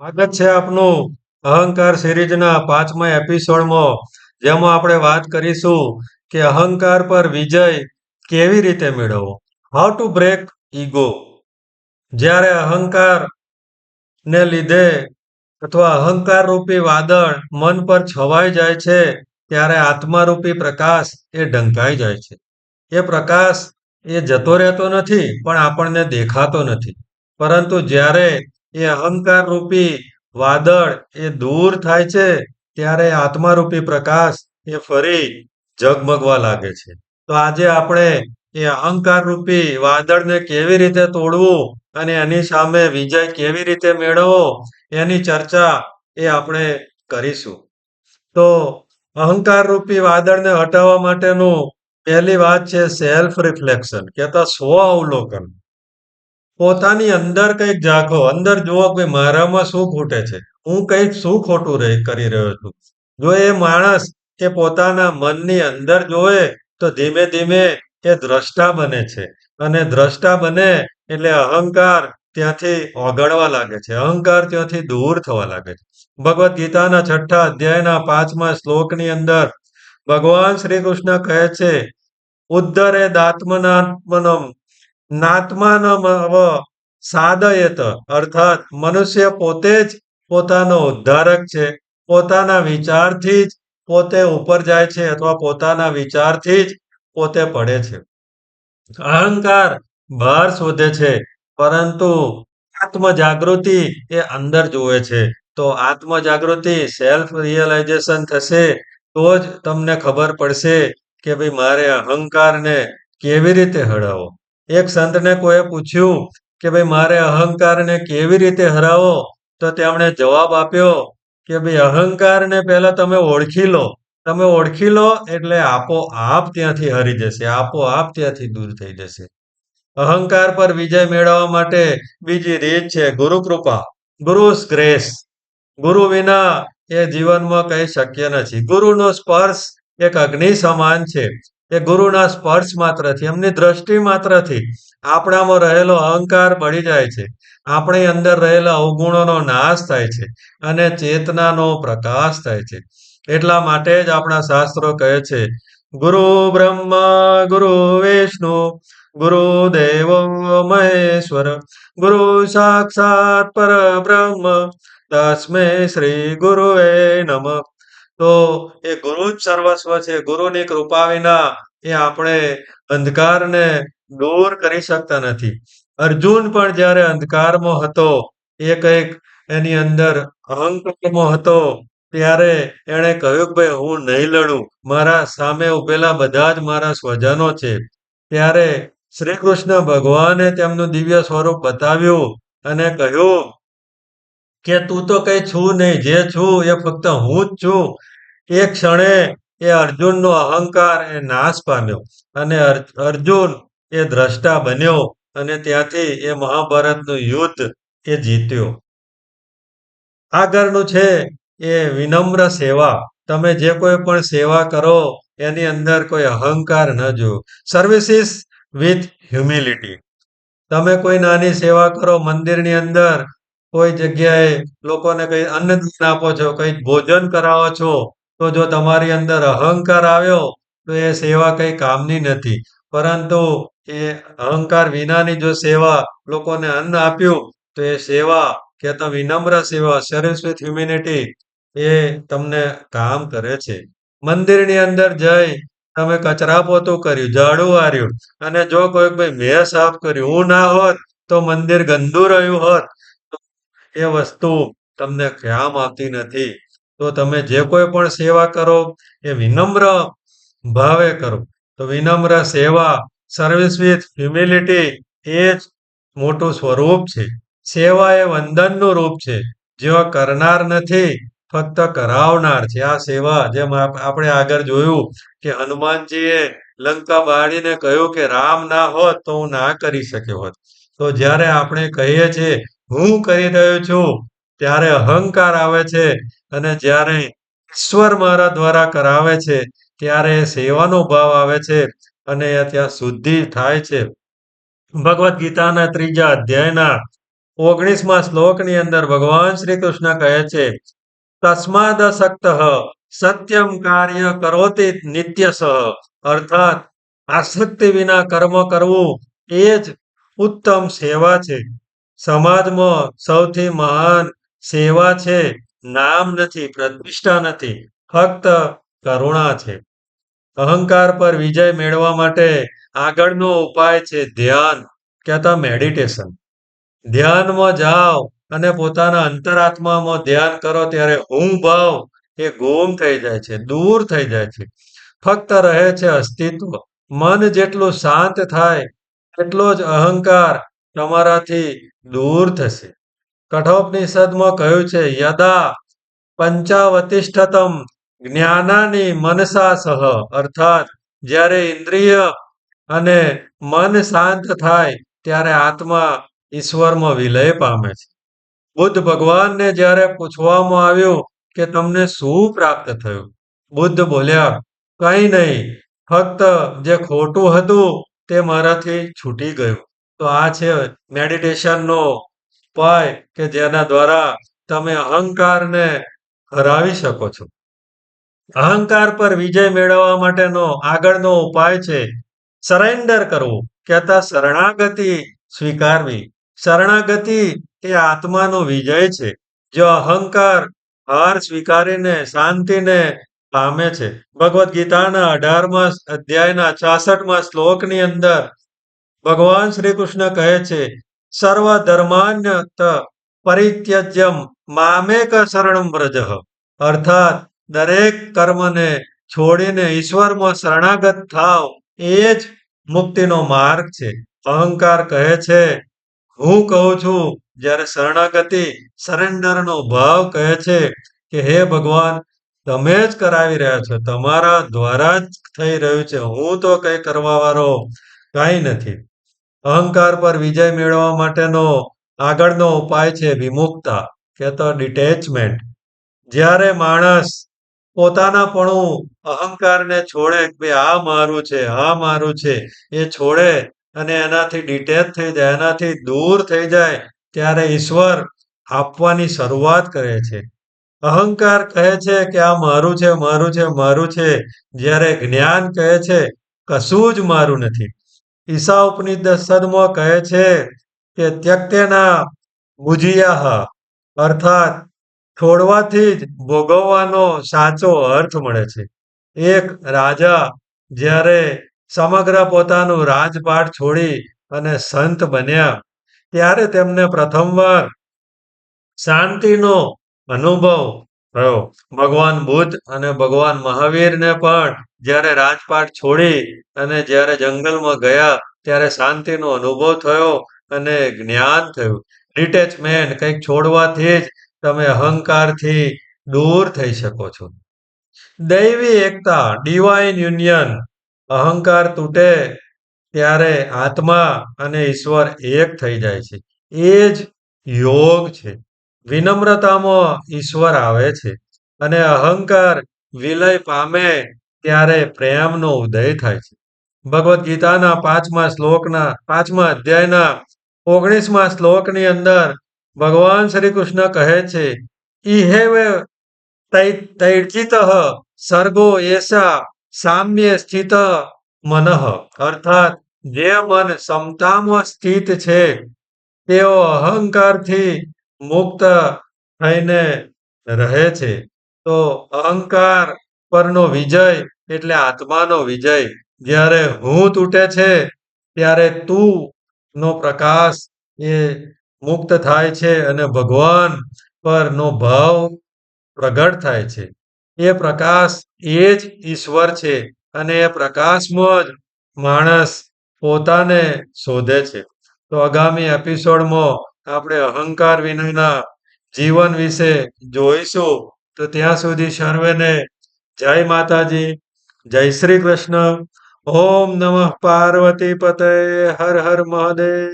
સ્વાગત છે આપનું અહંકાર સિરીઝના પાંચમા એપિસોડમાં, જેમાં આપણે વાત કરીશું કે અહંકાર પર વિજય કેવી રીતે મેળવવો? હાઉ ટુ બ્રેક ઈગો જ્યારે અહંકાર ને લીધે અથવા અહંકાર રૂપી વાદળ મન પર છવાઈ જાય છે, ત્યારે આત્મારૂપી પ્રકાશ એ ઢંકાઈ જાય છે. એ પ્રકાશ એ જતો રહેતો નથી, પણ આપણને દેખાતો નથી. પરંતુ જ્યારે એ અહંકાર રૂપી વાદળ એ દૂર થાય છે, ત્યારે આત્મા રૂપી પ્રકાશ એ ફરી ઝગમગવા લાગે છે. તો આજે આપણે એ અહંકાર રૂપી વાદળને કેવી રીતે તોડવું અને એની સામે વિજય કેવી રીતે મેળવવો, એની ચર્ચા એ આપણે કરીશું. તો અહંકાર રૂપી વાદળને હટાવવા માટેનું પહેલી વાત છે સેલ્ફ રિફ્લેક્શન કહેતા સ્વ અવલોકન પોતાની અંદર કંઈક જાખો અંદર જુઓ કે મારામાં શું ખૂટે છે. હું કંઈક શું ખોટું કરી રહ્યો છું. જો એ માણસ એ પોતાના મનની અંદર જોવે, તો ધીમે ધીમે એ દ્રષ્ટા બને છે. અને દ્રષ્ટા બને એટલે અહંકાર ત્યાંથી ઓગળવા લાગે છે. અહંકાર ત્યાંથી દૂર થવા લાગે છે. ભગવદ્ ગીતાના છઠ્ઠા અધ્યાયના પાંચમા શ્લોકની અંદર ભગવાન શ્રી કૃષ્ણ કહે છે, ઉદ્ધરે દાત્મનાત્મનમ નાત્માનમ અવ સાદયત, અર્થાત મનુષ્ય પોતે જ પોતાનો ઉદ્ધારક છે. પોતાના વિચારથી જ પોતે ઉપર જાય છે અથવા પોતાના વિચારથી જ પોતે પડે છે. અહંકાર બહાર શોધે છે, પરંતુ આત્મ જાગૃતિ એ અંદર જુએ છે. તો આત્મ જાગૃતિ સેલ્ફ રિયલાઇઝેશન થશે તો જ તમને ખબર પડશે કે ભાઈ મારે અહંકારને કેવી રીતે હરાવો એક સંતને કોઈએ પૂછ્યું કે ભાઈ, મારે અહંકારને કેવી રીતે હરાવો? તો તેમણે જવાબ આપ્યો કે ભાઈ, અહંકારને પહેલા તમે ઓળખી લો. તમે ઓળખી લો એટલે આપોઆપ ત્યાંથી હરી જશે આપોઆપ ત્યાંથી દૂર થઈ જશે. અહંકાર પર વિજય મેળવવા માટે બીજી રીત છે ગુરુ કૃપા. ગુરુ ગ્રેસ ગુરુ વિના એ જીવનમાં કંઈ શક્ય નથી. ગુરુનો સ્પર્શ એક અગ્નિ સમાન છે. એ ગુરુના સ્પર્શ માત્રથી, એમની દ્રષ્ટિ માત્રથી આપણામાં રહેલો અહંકાર બળી જાય છે. આપણી અંદર રહેલા અવગુણોનો નાશ થાય છે અને ચેતનાનો પ્રકાશ થાય છે. એટલા માટે જ આપણા શાસ્ત્રો કહે છે, ગુરુ બ્રહ્મા, ગુરુ વિષ્ણુ, ગુરુ દેવો મહેશ્વર, ગુરુ સાક્ષાત પર બ્રહ્મ તસ્મે શ્રી ગુરુએ નમઃ. તો એ ગુરુ જ સર્વસ્વ છે. ગુરુની કૃપા વિના એ આપણે અંધકારને દૂર કરી શકતા નથી. અર્જુન પણ જ્યારે અંધકારમાં હતો, એ કંઈક એની અંદર અહંકારમાં હતો, ત્યારે એણે કહ્યું કે ભાઈ, હું નહીં લડું. મારા સામે ઉભેલા બધા જ મારા સ્વજનો છે. ત્યારે શ્રી કૃષ્ણ ભગવાને તેમનું દિવ્ય સ્વરૂપ બતાવ્યું અને કહ્યું કે તું તો કઈ છું નહીં, જે છું એ ફક્ત હું જ છું. એ ક્ષણે એ અર્જુનનો અહંકાર એ નાશ પામ્યો અને અર્જુન એ દ્રષ્ટા બન્યો અને ત્યાંથી એ મહાભારતનું યુદ્ધ એ જીત્યો. આગળનું છે એ વિનમ્ર સેવા. તમે જે કોઈ પણ સેવા કરો, એની અંદર કોઈ અહંકાર ન જો સર્વિસીસ વિથ હ્યુમિલિટી તમે કોઈ નાની સેવા કરો, મંદિરની અંદર કોઈ જગ્યાએ લોકોને કઈ અન્નદાન આપો છો કઈ ભોજન કરાવો છો, તો જો તમારી અંદર અહંકાર આવ્યો, તો એ સેવા કઈ કામની નથી. પરંતુ એ અહંકાર વિનાની જો સેવા લોકોને અન્ન આપ્યું, તો એ સેવા કે તો વિનમ્ર સેવા સર્વિસ વિથ હ્યુમિનિટી એ તમને કામ કરે છે. મંદિરની અંદર જઈ તમે કચરા પોતું કર્યું, ઝાડુ વાર્યું, અને જો કોઈ ભાઈ મેં સાફ કર્યું, હું ના હોત, તો મંદિર ગંદુ રહ્યું હોત. એ વસ્તુ તમને કામ આવતી નથી, તો તમે જે કોઈ પણ સેવા કરો, એ વિનમ્ર ભાવે કરો. તો વિનમ્ર સેવા સર્વિસ વિથ હ્યુમિલિટી એ જ મોટું સ્વરૂપ છે. સેવા એ વંદનનું રૂપ છે. જેઓ કરનાર નથી, ફક્ત કરાવનાર છે. આ સેવા જેમ આપણે આગળ જોયું કે હનુમાનજીએ લંકા બાળીને કહ્યું કે રામ ના હોત તો હું ના કરી શક્યો હોત. તો જ્યારે આપણે કહીએ છીએ હું કરી રહ્યો છું, ત્યારે અહંકાર આવે છે અને જ્યારે ઈશ્વર મારા દ્વારા કરાવે છે, ત્યારે સેવાનો ભાવ આવે છે અને ત્યાં શુદ્ધિ થાય છે. ભગવદ્ ગીતાના ત્રીજા અધ્યાયના ઓગણીસમાં શ્લોકની અંદર ભગવાન શ્રી કૃષ્ણ કહે છે, તસ્માદ સક્ત, સત્યમ કાર્ય કરોતી નિત્ય સહ અર્થાત, આસક્તિ વિના કર્મ કરવું એ જ ઉત્તમ સેવા છે. સમાજમાં સૌથી મહાન સેવા છે, નામ નથી, પ્રતિષ્ઠા નથી, ફક્ત કરુણા છે. અહંકાર પર વિજય મેળવવા માટે આગળનો ઉપાય છે ધ્યાન, કહેતા મેડિટેશન ધ્યાનમાં જાઓ અને પોતાના અંતરાત્મામાં ધ્યાન કરો ત્યારે હું ભાવ એ ગુમ થઈ જાય છે, દૂર થઈ જાય છે. ફક્ત રહે છે અસ્તિત્વ, મન જેટલું શાંત થાય, એટલો જ અહંકાર તમારાથી દૂર થશે. કઠોપનિષદમાં કહ્યું છે, યદા પંચાવતિષ્ઠતમ જ્ઞાનાની મનસા સહ. અર્થાત, જ્યારે ઇન્દ્રિય અને મન શાંત થાય, ત્યારે આત્મા ઈશ્વરમાં વિલય પામે છે. બુદ્ધ ભગવાનને જ્યારે પૂછવામાં આવ્યું કે, તમને શું પ્રાપ્ત થયું? બુદ્ધ બોલ્યા, કંઈ નહીં, ફક્ત જે ખોટું હતું તે મારાથી છૂટી ગયું. તો આ છે મેડિટેશનનો ઉપાય કે જેના દ્વારા તમે અહંકારને હરાવી શકો છો. અહંકાર પર વિજય મેળવવા માટેનો આગળનો ઉપાય છે સરેન્ડર કરવું. કહેતા શરણાગતિ સ્વીકારવી. શરણાગતિ એ આત્માનો વિજય છે. જો અહંકાર હાર સ્વીકારીને શાંતિને પામે છે. ભગવદ્ ગીતાના અઢારમા અધ્યાયના છાસઠમા શ્લોકની અંદર ભગવાન શ્રી કૃષ્ણ કહે છે સર્વ ધર્માન્ય પરિત્યજ્યમ મામેક શરણમ વ્રજ. અર્થાત, દરેક કર્મને છોડીને ઈશ્વરમાં શરણાગત થાવ, એ જ મુક્તિનો માર્ગ છે. અહંકાર કહે છે, હું કહું છું, જ્યારે શરણાગતિ, સરેન્ડરનો ભાવ કહે છે કે, હે ભગવાન, તમે જ કરાવી રહ્યા છો, તમારા દ્વારા જ થઈ રહ્યું છે, હું તો કંઈ કરવા વાળો કાંઈ નથી. અહંકાર પર વિજય મેળવવા માટેનો આગળનો ઉપાય છે વિમુક્તા, કે તો ડિટેચમેન્ટ જ્યારે માણસ પોતાનાપણું અહંકારને છોડે કે આ મારું છે, આ મારું છે, એ છોડે અને એનાથી ડિટેચ થઈ જાય, એનાથી દૂર થઈ જાય, ત્યારે ઈશ્વર આપવાની શરૂઆત કરે છે. અહંકાર કહે છે કે આ મારું છે મારું છે મારું છે, જ્યારે જ્ઞાન કહે છે, કશું જ મારું નથી. ઈસા ઉપનિષદમાં કહે છે કે ત્યક્તેના બુજિયાહ અર્થાત છોડવાથી જ ભોગવવાનો સાચો અર્થ મળે છે. એક રાજા જ્યારે સમગ્ર પોતાનું રાજપાટ છોડી અને સંત બન્યા, ત્યારે તેમને પ્રથમવાર શાંતિનો અનુભવ ભગવાન બુદ્ધ અને ભગવાન મહાવીરને પણ જ્યારે રાજપાટ છોડી અને જ્યારે જંગલમાં ગયા ત્યારે શાંતિનો અનુભવ થયો અને જ્ઞાન થયું. ડિટેચમેન્ટ કંઈક છોડવાથી જ તમે અહંકારથી દૂર થઈ શકો છો. દૈવી એકતા ડિવાઇન યુનિયન અહંકાર તૂટે ત્યારે આત્મા અને ઈશ્વર એક થઈ જાય છે. એ જ યોગ છે. વિનમ્રતામાં ઈશ્વર આવે છે અને અહંકાર વિલય પામે ત્યારે પ્રેમનો ઉદય થાય છે. ભગવદ્ ગીતાના પાંચમા શ્લોકના, પાંચમા અધ્યાયના ઓગણીસમા શ્લોકની અંદર ભગવાન શ્રી કૃષ્ણ કહે છે ઇહેવે તૈર્ચિત સર્ગો એસા સામ્ય સ્થિત મનઃ. અર્થાત, જે મન સમતામાં સ્થિત છે, તેઓ અહંકારથી મુક્ત થઈને રહે છે. તો અહંકાર પરનો વિજય એટલે આત્માનો વિજય. જ્યારે હું તૂટે છે, ત્યારે તું નો પ્રકાશ એ મુક્ત થાય છે અને ભગવાન પરનો ભાવ પ્રગટ થાય છે. એ પ્રકાશ એ જ ઈશ્વર છે અને એ પ્રકાશમાં જ માણસ પોતાને શોધે છે. તો આગામી એપિસોડમાં આપણે અહંકાર વિનયના જીવન વિશે જોઈશું, તો ત્યાં સુધી સર્વેને જય માતાજી, જય શ્રી કૃષ્ણ. ઓમ નમઃ પાર્વતી પતય હર હર મહાદેવ.